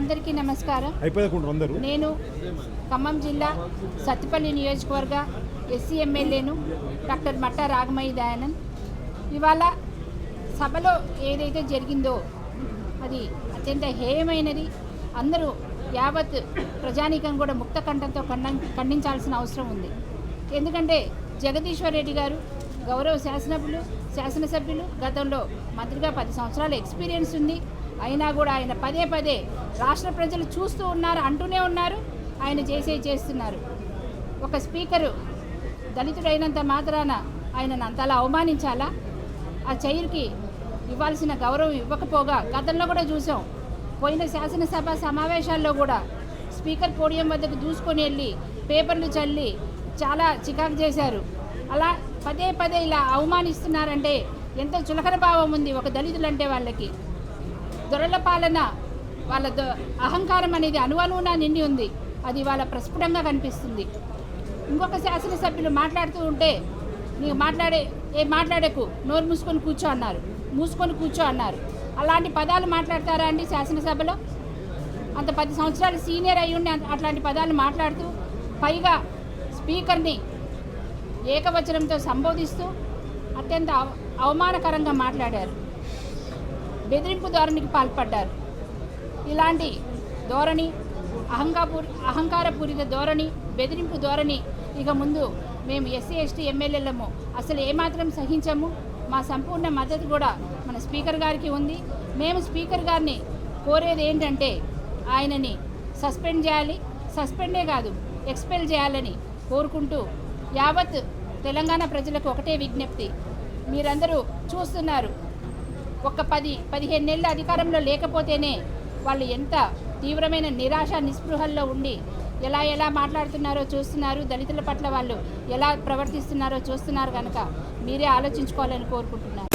అందరికీ నమస్కారం. నేను ఖమ్మం జిల్లా సత్తిపల్లి నియోజకవర్గ ఎస్సీ ఎమ్మెల్యేను డాక్టర్ మట్టా రాగమయ్య దయానంద్. ఇవాళ సభలో ఏదైతే జరిగిందో అది అత్యంత హేయమైనది. అందరూ యావత్ ప్రజానీకం కూడా ముక్త కంఠంతో ఖండం ఖండించాల్సిన అవసరం ఉంది. ఎందుకంటే జగదీశ్వర్ రెడ్డి గారు గౌరవ శాసనసభ్యులు శాసనసభ్యులు గతంలో మంత్రిగా పది సంవత్సరాల ఎక్స్పీరియన్స్ ఉంది. అయినా కూడా ఆయన పదే పదే రాష్ట్ర ప్రజలు చూస్తూ ఉన్నారు అంటూనే ఉన్నారు. ఆయన చేసే చేస్తున్నారు. ఒక స్పీకరు దళితుడైనంత మాత్రాన ఆయనను అంతలా అవమానించాలా? ఆ చైర్కి ఇవ్వాల్సిన గౌరవం ఇవ్వకపోగా గతంలో కూడా చూసాం. పోయిన శాసనసభ సమావేశాల్లో కూడా స్పీకర్ పోడియం వద్దకు దూసుకొని వెళ్ళి పేపర్లు చల్లి చాలా చికాకు చేశారు. అలా పదే పదే ఇలా అవమానిస్తున్నారంటే ఎంత చులకన భావం ఉంది ఒక దళితులంటే వాళ్ళకి. దొరల పాలన వాళ్ళ అహంకారం అనేది అనువనువునా నిండి ఉంది. అది వాళ్ళ ప్రస్ఫుటంగా కనిపిస్తుంది. ఇంకొక శాసనసభ్యులు మాట్లాడుతూ ఉంటే నీకు మాట్లాడే ఏ మాట్లాడకు నోరు మూసుకొని కూర్చో అన్నారు. మూసుకొని కూర్చో అన్నారు. అలాంటి పదాలు మాట్లాడతారా అండి శాసనసభలో? అంత పది సంవత్సరాలు సీనియర్ అయి ఉండి అట్లాంటి పదాలు మాట్లాడుతూ పైగా స్పీకర్ని ఏకవచనంతో సంబోధిస్తూ అత్యంత అవ- అవమానకరంగా మాట్లాడారు. బెదిరింపు ధోరణికి పాల్పడ్డారు. ఇలాంటి ధోరణి అహంకాపూర్ అహంకారపూరిత ధోరణి బెదిరింపు ధోరణి ఇక ముందు మేము ఎస్సీ ఎస్టీ ఎమ్మెల్యేలము అసలు ఏమాత్రం సహించము. మా సంపూర్ణ మద్దతు కూడా మన స్పీకర్ గారికి ఉంది. మేము స్పీకర్ గారిని కోరేది ఏంటంటే ఆయనని సస్పెండ్ చేయాలి. సస్పెండే కాదు ఎక్స్పెల్ చేయాలని కోరుకుంటూ యావత్ తెలంగాణ ప్రజలకు ఒకటే విజ్ఞప్తి. మీరందరూ చూస్తున్నారు. ఒక పది పదిహేను నెలల అధికారంలో లేకపోతేనే వాళ్ళు ఎంత తీవ్రమైన నిరాశ నిస్పృహల్లో ఉండి ఎలా ఎలా మాట్లాడుతున్నారో చూస్తున్నారు. దళితుల పట్ల వాళ్ళు ఎలా ప్రవర్తిస్తున్నారో చూస్తున్నారు కనుక మీరే ఆలోచించుకోవాలని కోరుకుంటున్నాను